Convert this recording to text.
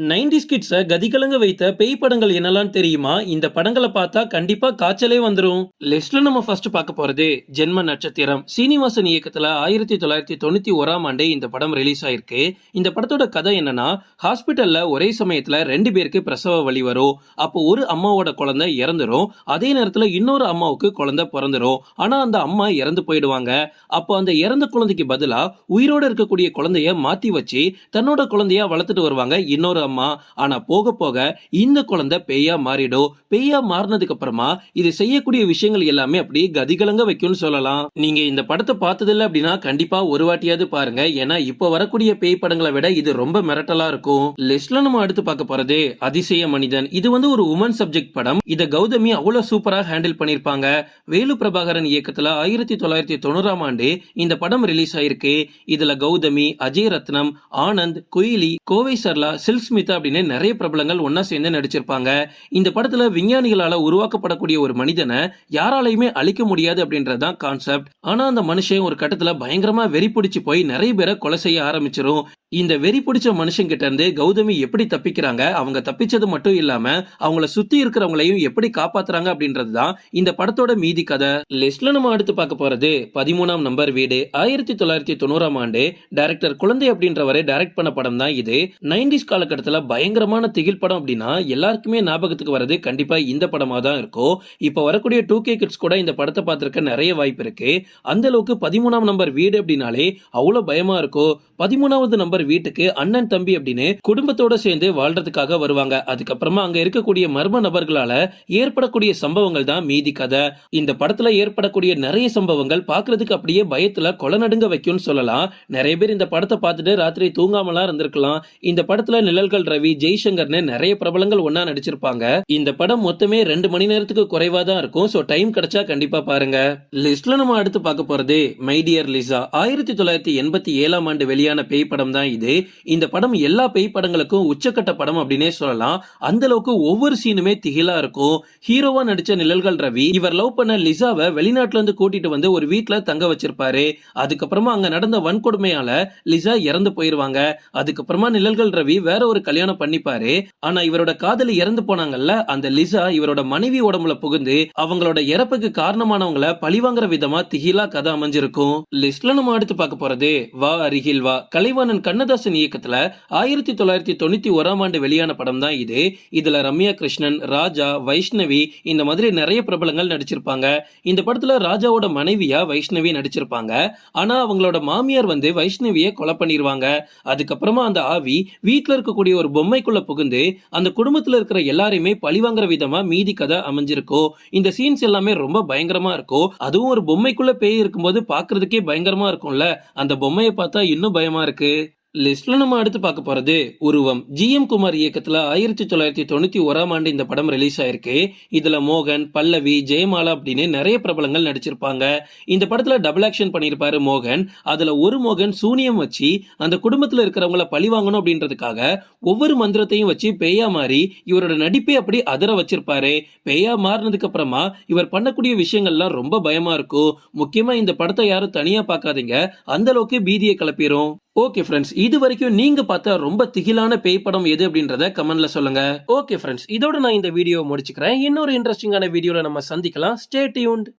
Nineties கிட்ஸை கதிகலங்க வைத்த பேய் படங்கள் என்னெல்லாம் தெரியுமா? இந்த படங்களை பார்த்தா கண்டிப்பா காய்ச்சலே வந்துடும் லிஸ்ட்ல நம்ம ஃபர்ஸ்ட் பார்க்க போறது ஜென்ம நட்சத்திரம். சீனிவாசன் இயக்கத்துல ஆயிரத்தி தொள்ளாயிரத்தி தொண்ணூத்தி ஓராம் ஆண்டே இந்த படம் ரிலீஸ் ஆயிருக்கு. இந்த படத்தோட கதை என்னன்னா ஹாஸ்பிட்டல்ல ஒரே சமயத்துல ரெண்டு பேருக்கு பிரசவ வழி வரும். அப்போ ஒரு அம்மாவோட குழந்தை இறந்துரும். அதே நேரத்துல இன்னொரு அம்மாவுக்கு குழந்தை பிறந்துரும். ஆனா அந்த அம்மா இறந்து போயிடுவாங்க. அப்போ அந்த இறந்த குழந்தைக்கு பதிலா உயிரோட இருக்கக்கூடிய குழந்தைய மாத்தி வச்சு தன்னோட குழந்தையா வளர்த்துட்டு வருவாங்க இன்னொரு அம்மா. ஆனா போக போக இந்த குழந்தை பேயா மாறிடும் பேயா மாறினதுக்கு அப்புறமா இது செய்யக்கூடிய விஷயங்கள் எல்லாமே அப்படியே கதிகலங்க வைக்கும்னு சொல்லலாம். நீங்க இந்த படத்தை பார்த்ததில்ல அப்படின்னா கண்டிப்பா ஒரு வாட்டியாவது பாருங்க. ஏன்னா இப்ப வரக்கூடிய பேய் படங்களை விட இது ரொம்ப மிரட்டலா இருக்கும். லிஸ்ட்ல நம்ம அடுத்து பார்க்க போறது அதிசய மனிதன். இது வந்து ஒரு உமன் சப்ஜெக்ட் படம். இத கௌதமி அவ்வளவு சூப்பரா ஹேண்டில் பண்ணிருப்பாங்க வேலு பிரபாகரன் இயக்கத்துல ஆயிரத்தி தொள்ளாயிரத்தி தொண்ணூறாம் ஆண்டு இந்த படம் ரிலீஸ் ஆயிருக்கு. இதுல கௌதமி அஜய் ரத்னம் ஆனந்த் குயிலி கோவை சர்லா சில்ஸ் ஸ்மிதா அப்படின்னு நிறைய பிரபலங்கள் ஒன்னா சேர்ந்து நடிச்சிருப்பாங்க. இந்த படத்துல விஞ்ஞானிகளால உருவாக்கப்படக்கூடிய ஒரு மனிதனை யாராலையுமே அழிக்க முடியாது அப்படின்றதுதான் கான்செப்ட் ஆனா அந்த மனுஷன் ஒரு கட்டத்துல பயங்கரமா வெறி பிடிச்சு போய் நிறைய பேரை கொலை செய்ய ஆரம்பிச்சிரும். இந்த வெறி பிடிச்ச மனுஷங்கிட்ட இருந்து கௌதமி எப்படி தப்பிக்கிறாங்க அவங்க தப்பிச்சது மட்டும் இல்லாம அவங்கள சுத்தி இருக்கிறவங்களையும் எப்படி காப்பாத்துறாங்க அப்படின்றது தான் இந்த படத்தோட மீதி கதை. லிஸ்ட்ல நம்ம அடுத்து பார்க்க போறது பதிமூணாம் நம்பர் வீடு. ஆயிரத்தி தொள்ளாயிரத்தி தொண்ணூறாம் ஆண்டு டைரக்டர் குழந்தை அப்படின்றவரை டைரக்ட் பண்ண படம் தான் இது. நைன்டிஸ் காலகட்டத்தில் பயங்கரமான திகில் படம் அப்படின்னா எல்லாருக்குமே ஞாபகத்துக்கு வர்றது கண்டிப்பா இந்த படமா தான் இருக்கும். இப்போ வரக்கூடிய டூ கே கிட்ஸ் கூட இந்த படத்தை பார்த்துருக்க நிறைய வாய்ப்பு இருக்கு. அந்த அளவுக்கு பதிமூணாம் நம்பர் வீடு அப்படின்னாலே அவ்வளோ பயமா இருக்கும் பதிமூணாவது நம்பர் வீட்டுக்கு அண்ணன் தம்பி அப்படின்னு குடும்பத்தோட சேர்ந்து வாழ்றதுக்காக வருவாங்க. அதுக்கப்புறமா அங்க இருக்கக்கூடிய மர்ம நபர்களால ஏற்படக்கூடிய சம்பவங்கள் தான் மீதி கதை. இந்த படத்துல ஏற்படக்கூடிய நிறைய சம்பவங்கள் பாக்குறதுக்கு அப்படியே பயத்துல கொலை நடுங்க வைக்கும்னு சொல்லலாம். நிறைய பேர் இந்த படத்தை பார்த்துட்டு ராத்திரி தூங்காமலாம் இருந்திருக்கலாம். இந்த படத்துல நிழல்கள் ரவி ஜெய்சங்கர்னு நிறைய பிரபலங்கள் ஒன்னா நடிச்சிருப்பாங்க. இந்த படம் மொத்தமே ரெண்டு மணி நேரத்துக்கு குறைவா தான் இருக்கும். சோ டைம் கிடைச்சா கண்டிப்பா பாருங்க. லிஸ்ட்ல நம்ம அடுத்து பார்க்க போறது மை டியர் லிசா ஆயிரத்தி தொள்ளாயிரத்தி எண்பத்தி ஏழாம் ஆண்டு வெளியான பேய் படம் தான் இது இந்த படம் எல்லா பேய் படங்களுக்கும் உச்சக்கட்ட படம் அப்படின்னே சொல்லலாம். அந்த அளவுக்கு ஒவ்வொரு சீனுமே திகிலா இருக்கும். ஹீரோவா நடிச்ச நிழல்கள் ரவி இவர் லவ் பண்ண லிசாவை வெளிநாட்டுல இருந்து கூட்டிட்டு வந்து ஒரு வீட்டுல தங்க வச்சிருப்பாரு. அதுக்கப்புறமா அங்க நடந்த வன்கொடுமையால லிசா இறந்து போயிருவாங்க. அதுக்கப்புறமா நிழல்கள் ரவி வேற ஒரு கல்யாணம் பண்ணிப்பாரு. ஆனா இவரோட காதலி இறந்து போனாங்கல்ல அந்த லிசா இவரோட மனைவி உடம்புல புகுந்து அவங்களோட இறப்புக்கு காரணமானவங்கள பழிவாங்குற விதமா திகிலா கதை அமைஞ்சிருக்கும். லிஸ்ட்ல நம்ம அடுத்து பார்க்க போறது வா அருகில் வா. கலைவாணன் கண்ண கண்ணதாசன் இயக்கத்துல ஆயிரத்தி தொள்ளாயிரத்தி தொண்ணூத்தி ஓராம் ஆண்டு வெளியான படம் தான் இது. இதுல ரம்யா கிருஷ்ணன் ராஜா வைஷ்ணவி இந்த மாதிரி நிறைய பிரபலங்கள் நடிச்சிருப்பாங்க. இந்த படத்துல ராஜாவோட மனைவியா வைஷ்ணவி நடிச்சிருப்பாங்க. ஆனா அவங்களோட மாமியார் வந்து வைஷ்ணவிய கொலை பண்ணிருவாங்க. அதுக்கப்புறமா அந்த ஆவி வீட்டுல இருக்கக்கூடிய ஒரு பொம்மைக்குள்ள புகுந்து அந்த குடும்பத்துல இருக்கிற எல்லாரையுமே பழிவாங்குற விதமா மீதி கதை அமைஞ்சிருக்கும் இந்த சீன்ஸ் எல்லாமே ரொம்ப பயங்கரமா இருக்கும் அதுவும் ஒரு பொம்மைக்குள்ள பேய் இருக்கும்போது பாக்குறதுக்கே பயங்கரமா இருக்கும்ல. அந்த பொம்மையை பார்த்தா இன்னும் பயமா இருக்கு. லிஸ்ட்ல நம்ம அடுத்து பார்க்க போறது உருவம். ஜி எம் குமார் இயக்கத்துல ஆயிரத்தி தொள்ளாயிரத்தி தொண்ணூத்தி ஓராம் ஆண்டு இந்த படம் ரிலீஸ் ஆயிருக்கு. இதுல மோகன் பல்லவி ஜெயமாலா அப்படின்னு நிறைய பிரபலங்கள் நடிச்சிருப்பாங்க. இந்த படத்துல டபுள் ஆக்ஷன் பண்ணியிருப்பாரு மோகன். அதுல ஒரு மோகன் சூனியம் வச்சு அந்த குடும்பத்துல இருக்கிறவங்கள பழி வாங்கணும் அப்படின்றதுக்காக ஒவ்வொரு மந்திரத்தையும் வச்சு பேயா மாறி இவரோட நடிப்பை அப்படி அதர வச்சிருப்பாரு. பேயா மாறினதுக்கு அப்புறமா இவர் பண்ணக்கூடிய விஷயங்கள்லாம் ரொம்ப பயமா இருக்கும். முக்கியமா இந்த படத்தை யாரும் தனியா பார்க்காதீங்க. அந்த அளவுக்கு பீதியை கிளப்பிடும் ஓகே ஃப்ரெண்ட்ஸ் இது வரைக்கும் நீங்க பார்த்த ரொம்ப திகிலான பேய் படம் எது அப்படின்றத கமெண்ட்ல சொல்லுங்க. ஓகே ஃப்ரெண்ட்ஸ் இதோட நான் இந்த வீடியோ முடிச்சுக்கிறேன். இன்னொரு இன்ட்ரெஸ்டிங்கான வீடியோல நம்ம சந்திக்கலாம். Stay tuned